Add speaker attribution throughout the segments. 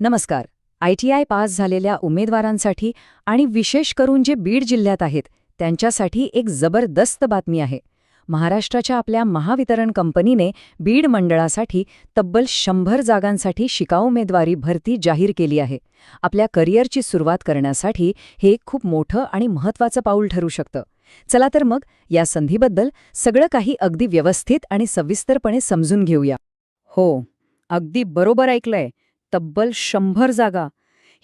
Speaker 1: नमस्कार. I T I pass झालेल्या उमेदवारांसाठी आणि विशेष करून जे बीड जिल्ह्यात आहेत त्यांच्यासाठी एक जबरदस्त बातमी आहे. महाराष्ट्राच्या आपल्या महावितरण कंपनीने बीड मंडळासाठी तब्बल शंभर जागांसाठी शिकाऊ उमेदवारी भरती जाहीर केली आहे. आपल्या करिअरची सुरुवात करण्यासाठी हे एक खूप मोठं आणि महत्त्वाचं पाऊल ठरू शकतं. चला तर मग या संधीबद्दल सगळं काही अगदी व्यवस्थित आणि सविस्तरपणे समजून घेऊया. हो अगदी बरोबर ऐकलंय. तब्बल शंभर जागा.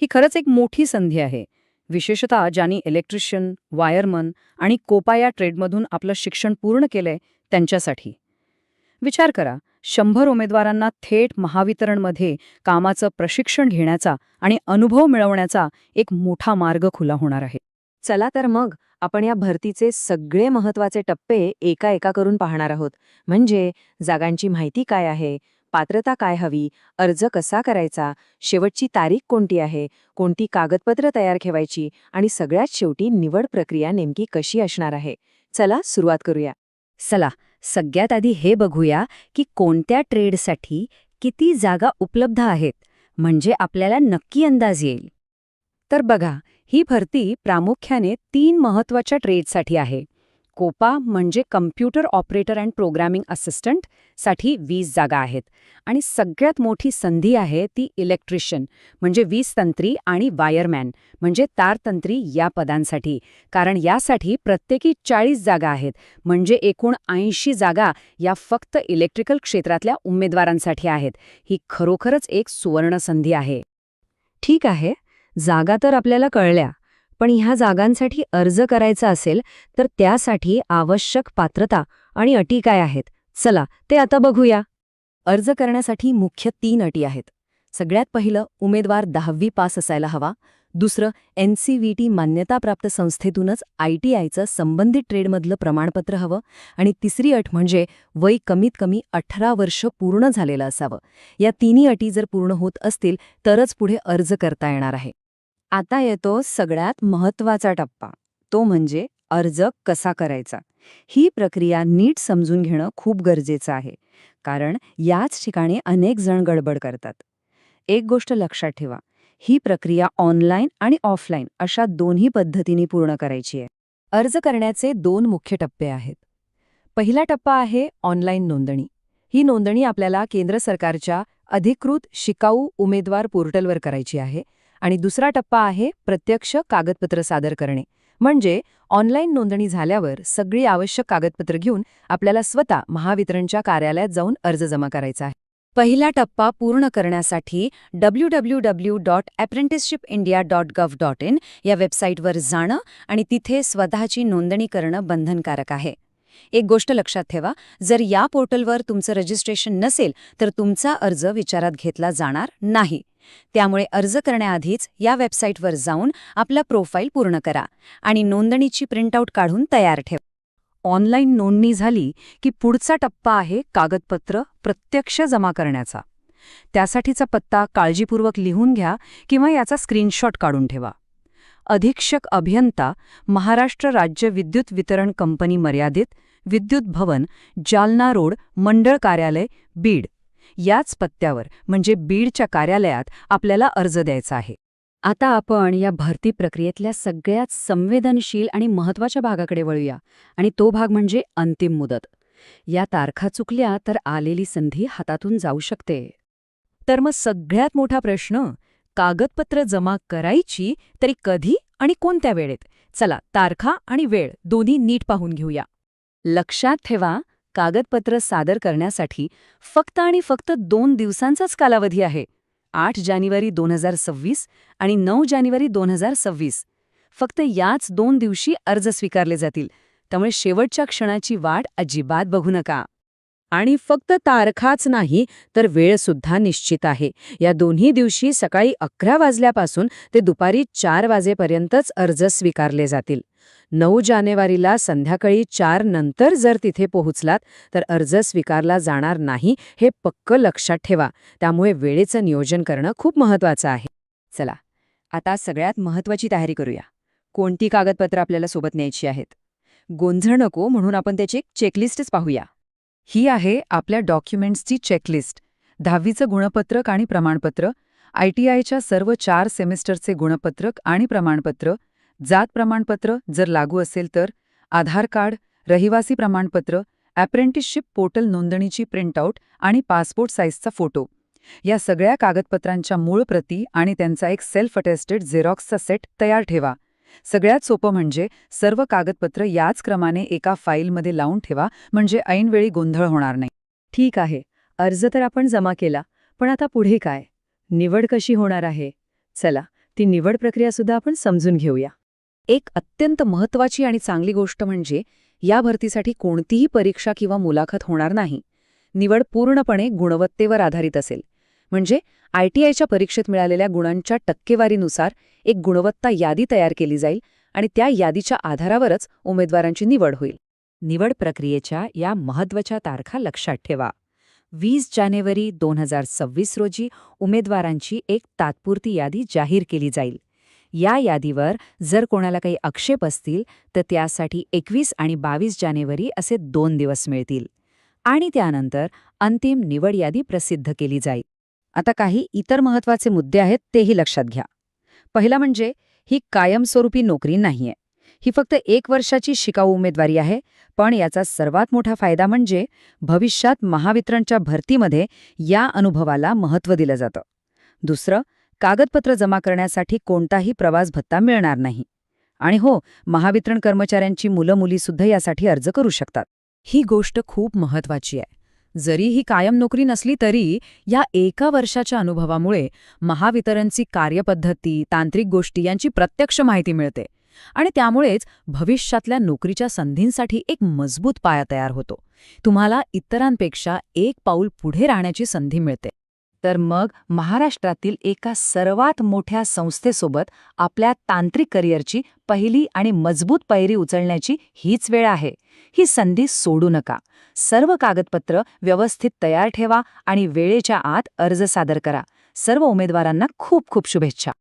Speaker 1: ही खरंच एक मोठी संधी आहे. विशेषतः ज्यांनी इलेक्ट्रिशियन वायरमन आणि कोपा या ट्रेडमधून आपलं शिक्षण पूर्ण केलंय त्यांच्यासाठी. विचार करा शंभर उमेदवारांना थेट महावितरणमध्ये कामाचं प्रशिक्षण घेण्याचा आणि अनुभव मिळवण्याचा एक मोठा मार्ग खुला होणार आहे. चला तर मग आपण या भरतीचे सगळे महत्त्वाचे टप्पे एका एका करून पाहणार आहोत. म्हणजे जागांची माहिती काय आहे? पात्रता काय हवी? अर्ज कसा करायचा? शेवटची तारीख कोणती आहे? कोणती कागदपत्र तयार ठेवायची? आणि सगळ्यात शेवटी निवड प्रक्रिया नेमकी कशी असणार आहे? चला सुरुवात करूया. चला सगळ्यात आधी हे बघूया की कोणत्या ट्रेडसाठी किती जागा उपलब्ध आहेत म्हणजे आपल्याला नक्की अंदाज येईल. तर बघा ही भरती प्रामुख्याने तीन महत्त्वाच्या ट्रेडसाठी आहे. कोपा म्हणजे कम्प्युटर ऑपरेटर अँड प्रोग्रॅमिंग असिस्टंटसाठी वीस जागा आहेत. आणि सगळ्यात मोठी संधी आहे ती इलेक्ट्रिशियन म्हणजे वीज तंत्री आणि वायरमॅन म्हणजे तारतंत्री या पदांसाठी. कारण यासाठी प्रत्येकी चाळीस जागा आहेत म्हणजे एकूण ऐंशी जागा या फक्त इलेक्ट्रिकल क्षेत्रातल्या उमेदवारांसाठी आहेत. ही खरोखरच एक सुवर्ण संधी आहे. ठीक आहे जागा तर आपल्याला कळल्या. पण ह्या जागांसाठी अर्ज करायचा असेल तर त्यासाठी आवश्यक पात्रता आणि अटी काय आहेत? चला ते आता बघूया. अर्ज करण्यासाठी मुख्य तीन अटी आहेत. सगळ्यात पहिलं उमेदवार दहावी पास असायला हवा. दुसरं एन सी व्ही टी मान्यताप्राप्त संस्थेतूनच आय टी आयचं संबंधित ट्रेडमधलं प्रमाणपत्र हवं. आणि तिसरी अट म्हणजे वय कमीत कमी अठरा वर्ष पूर्ण झालेलं असावं. या तिन्ही अटी जर पूर्ण होत असतील तरच पुढे अर्ज करता येणार आहे. आता येतो सगळ्यात महत्त्वाचा टप्पा. तो म्हणजे अर्ज कसा करायचा? ही प्रक्रिया नीट समजून घेणं खूप गरजेचं आहे. कारण याच ठिकाणी अनेक जण गडबड करतात. एक गोष्ट लक्षात ठेवा. ही प्रक्रिया ऑनलाईन आणि ऑफलाईन अशा दोन्ही पद्धतीने पूर्ण करायची आहे. अर्ज करण्याचे दोन मुख्य टप्पे आहेत. पहिला टप्पा आहे ऑनलाईन नोंदणी. ही नोंदणी आपल्याला केंद्र सरकारच्या अधिकृत शिकाऊ उमेदवार पोर्टलवर करायची आहे. आणि दुसरा टप्पा आहे प्रत्यक्ष कागदपत्र सादर करणे. म्हणजे ऑनलाईन नोंदणी झाल्यावर सगळी आवश्यक कागदपत्र घेऊन आपल्याला स्वतः महावितरणच्या कार्यालयात जाऊन अर्ज जमा करायचा आहे. पहिला टप्पा पूर्ण करण्यासाठी W W W dot apprenticeship India dot gov dot in या वेबसाईटवर जाणं आणि तिथे स्वतःची नोंदणी करणं बंधनकारक आहे. एक गोष्ट लक्षात ठेवा जर या पोर्टलवर तुमचं रजिस्ट्रेशन नसेल तर तुमचा अर्ज विचारात घेतला जाणार नाही. त्यामुळे अर्ज करण्याआधीच या वेबसाईटवर जाऊन आपला प्रोफाईल पूर्ण करा आणि नोंदणीची प्रिंटआउट काढून तयार ठेवा. ऑनलाईन नोंदणी झाली की पुढचा टप्पा आहे कागदपत्र प्रत्यक्ष जमा करण्याचा. त्यासाठीचा पत्ता काळजीपूर्वक लिहून घ्या किंवा याचा स्क्रीनशॉट काढून ठेवा. अधीक्षक अभियंता महाराष्ट्र राज्य विद्युत वितरण कंपनी मर्यादित विद्युत भवन जालना रोड मंडळ कार्यालय बीड. याच पत्त्यावर म्हणजे बीडच्या कार्यालयात आपल्याला अर्ज द्यायचा आहे. आता आपण या भरती प्रक्रियेतल्या सगळ्यात संवेदनशील आणि महत्त्वाच्या भागाकडे वळूया आणि तो भाग म्हणजे अंतिम मुदत. या तारखा चुकल्या तर आलेली संधी हातातून जाऊ शकते. तर मग सगळ्यात मोठा प्रश्न कागदपत्र जमा करायची तरी कधी आणि कोणत्या वेळेत? चला तारखा आणि वेळ दोन्ही नीट पाहून घेऊया. लक्षात ठेवा कागदपत्र सादर करण्यासाठी फक्त आणि फक्त दोन दिवसांचाच कालावधी आहे. आठ जानेवारी दोन हजार सव्वीस आणि नऊ जानेवारी दोन हजार सव्वीस. फक्त याच दोन दिवशी अर्ज स्वीकारले जातील. त्यामुळे शेवटच्या क्षणाची वाट अजिबात बघू नका. आणि फक्त तारखाच नाही तर वेळसुद्धा निश्चित आहे. या दोन्ही दिवशी सकाळी अकरा वाजल्यापासून ते दुपारी चार वाजेपर्यंतच अर्ज स्वीकारले जातील. नऊ जानेवारीला संध्याकाळी चार नंतर जर तिथे पोहोचलात तर अर्ज स्वीकारला जाणार नाही हे पक्क लक्षात ठेवा. त्यामुळे वेळेचं नियोजन करणं खूप महत्वाचं आहे. चला आता सगळ्यात महत्वाची तयारी करूया. कोणती कागदपत्रं आपल्याला सोबत न्यायची आहेत? गोंधळ नको म्हणून आपण त्याची एक चेकलिस्टच पाहूया. ही आहे आपल्या डॉक्युमेंट्सची चेकलिस्ट. दहावीचं गुणपत्रक आणि प्रमाणपत्र
Speaker 2: आय टी आयच्या सर्व चार सेमिस्टरचे गुणपत्रक आणि प्रमाणपत्र जात प्रमाणपत्र जर लागू असेल तर आधार कार्ड रहिवासी प्रमाणपत्र ॲप्रेंटिसशिप पोर्टल नोंदणीची प्रिंटआउट आणि पासपोर्ट साईजचा फोटो. या सगळ्या कागदपत्रांच्या मूळ प्रती आणि त्यांचा एक सेल्फ अटेस्टेड झेरॉक्सचा सेट तयार ठेवा. सगळ्यात सोपं म्हणजे सर्व कागदपत्र याच क्रमाने एका फाईलमध्ये लावून ठेवा म्हणजे ऐनवेळी गोंधळ होणार नाही.
Speaker 1: ठीक आहे अर्ज तर आपण जमा केला पण आता पुढे काय? निवड कशी होणार आहे? चला ती निवड प्रक्रियासुद्धा आपण समजून घेऊया. एक अत्यंत महत्वाची आणि चांगली गोष्ट म्हणजे या भरतीसाठी कोणतीही परीक्षा किंवा मुलाखत होणार नाही. निवड पूर्णपणे गुणवत्तेवर आधारित असेल. म्हणजे आयटीआयच्या परीक्षेत मिळालेल्या गुणांच्या टक्केवारीनुसार एक गुणवत्ता यादी तयार केली जाईल आणि त्या यादीच्या आधारावरच उमेदवारांची निवड होईल. निवड प्रक्रियेच्या या महत्त्वाच्या तारखा लक्षात ठेवा. वीस जानेवारी दोन हजार सव्वीस रोजी उमेदवारांची एक तात्पुरती यादी जाहीर केली जाईल. या यादीवर जर कोणाला काही आक्षेप असतील तर त्यासाठी एकवीस आणि बावीस जानेवारी असे दोन दिवस मिळतील. आणि त्यानंतर अंतिम निवड यादी प्रसिद्ध केली जाईल. आता काही इतर महत्त्वाचे मुद्दे आहेत तेही लक्षात घ्या. पहिला म्हणजे ही कायमस्वरूपी नोकरी नाहीये. ही फक्त एक वर्षाची शिकाऊ उमेदवारी आहे पण याचा सर्वात मोठा फायदा म्हणजे भविष्यात महावितरणच्या भरतीमध्ये या अनुभवाला महत्त्व दिलं जातं. दुसरं कागदपत्र जमा करण्यासाठी कोणताही प्रवास भत्ता मिळणार नाही. आणि हो महावितरण कर्मचाऱ्यांची मुलं मुलीसुद्धा यासाठी अर्ज करू शकतात. ही गोष्ट खूप महत्वाची आहे. जरी ही कायम नोकरी नसली तरी या एका वर्षाच्या अनुभवामुळे महावितरणची कार्यपद्धती तांत्रिक गोष्टी यांची प्रत्यक्ष माहिती मिळते आणि त्यामुळेच भविष्यातल्या नोकरीच्या संधींसाठी एक मजबूत पाया तयार होतो. तुम्हाला इतरांपेक्षा एक पाऊल पुढे राहण्याची संधी मिळते. तर मग महाराष्ट्रातील एका सर्वात मोठ्या संस्थेसोबत आपल्या तांत्रिक करिअरची पहिली आणि मजबूत पैरी उचलण्याची हीच वेळ आहे. ही संधी सोडू नका. सर्व कागदपत्र व्यवस्थित तयार ठेवा आणि वेळेच्या आत अर्ज सादर करा. सर्व उमेदवारांना खूप खूप शुभेच्छा.